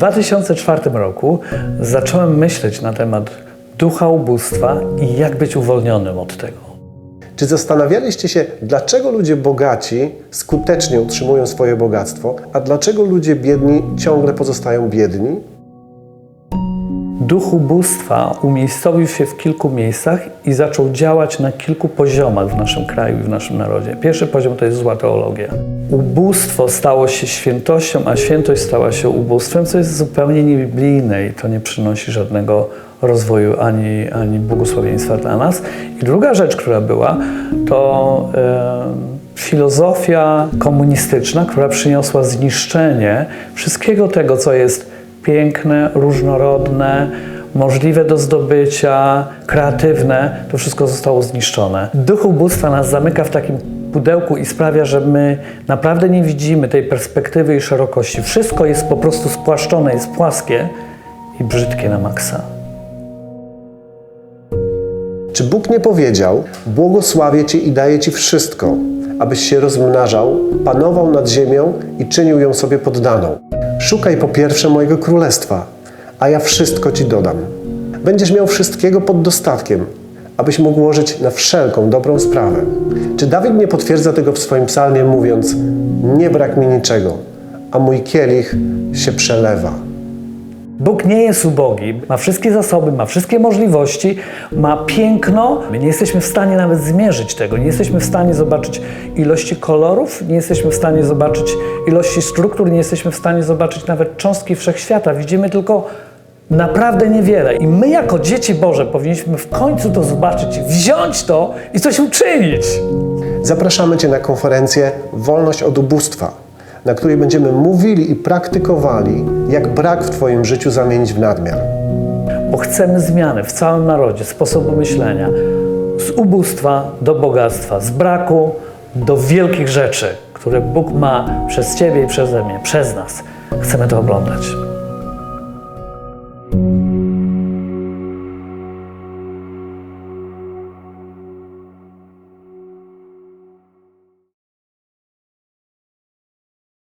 2004 roku zacząłem myśleć na temat ducha ubóstwa i jak być uwolnionym od tego. Czy zastanawialiście się, dlaczego ludzie bogaci skutecznie utrzymują swoje bogactwo, a dlaczego ludzie biedni ciągle pozostają biedni? Duch ubóstwa umiejscowił się w kilku miejscach i zaczął działać na kilku poziomach w naszym kraju i w naszym narodzie. Pierwszy poziom to jest zła teologia. Ubóstwo stało się świętością, a świętość stała się ubóstwem, co jest zupełnie niebiblijne i to nie przynosi żadnego rozwoju ani, ani błogosławieństwa dla nas. I druga rzecz, która była, to e, filozofia komunistyczna, która przyniosła zniszczenie wszystkiego tego, co jest piękne, różnorodne, możliwe do zdobycia, kreatywne, to wszystko zostało zniszczone. Duch ubóstwa nas zamyka w takim pudełku i sprawia, że my naprawdę nie widzimy tej perspektywy i szerokości. Wszystko jest po prostu spłaszczone, jest płaskie i brzydkie na maksa. Czy Bóg nie powiedział: Błogosławię Cię i daję Ci wszystko, abyś się rozmnażał, panował nad ziemią i czynił ją sobie poddaną? Szukaj po pierwsze mojego królestwa, a ja wszystko Ci dodam. Będziesz miał wszystkiego pod dostatkiem, abyś mógł łożyć na wszelką dobrą sprawę. Czy Dawid nie potwierdza tego w swoim psalmie, mówiąc: Nie brak mi niczego, a mój kielich się przelewa? Bóg nie jest ubogi, ma wszystkie zasoby, ma wszystkie możliwości, ma piękno. My nie jesteśmy w stanie nawet zmierzyć tego, nie jesteśmy w stanie zobaczyć ilości kolorów, nie jesteśmy w stanie zobaczyć ilości struktur, nie jesteśmy w stanie zobaczyć nawet cząstki wszechświata. Widzimy tylko naprawdę niewiele. I my, jako dzieci Boże, powinniśmy w końcu to zobaczyć, wziąć to i coś uczynić. Zapraszamy Cię na konferencję Wolność od ubóstwa, na której będziemy mówili i praktykowali, jak brak w Twoim życiu zamienić w nadmiar. bo chcemy zmiany w całym narodzie sposobu myślenia z ubóstwa do bogactwa, z braku do wielkich rzeczy, które Bóg ma przez Ciebie i przeze mnie, przez nas. Chcemy to oglądać.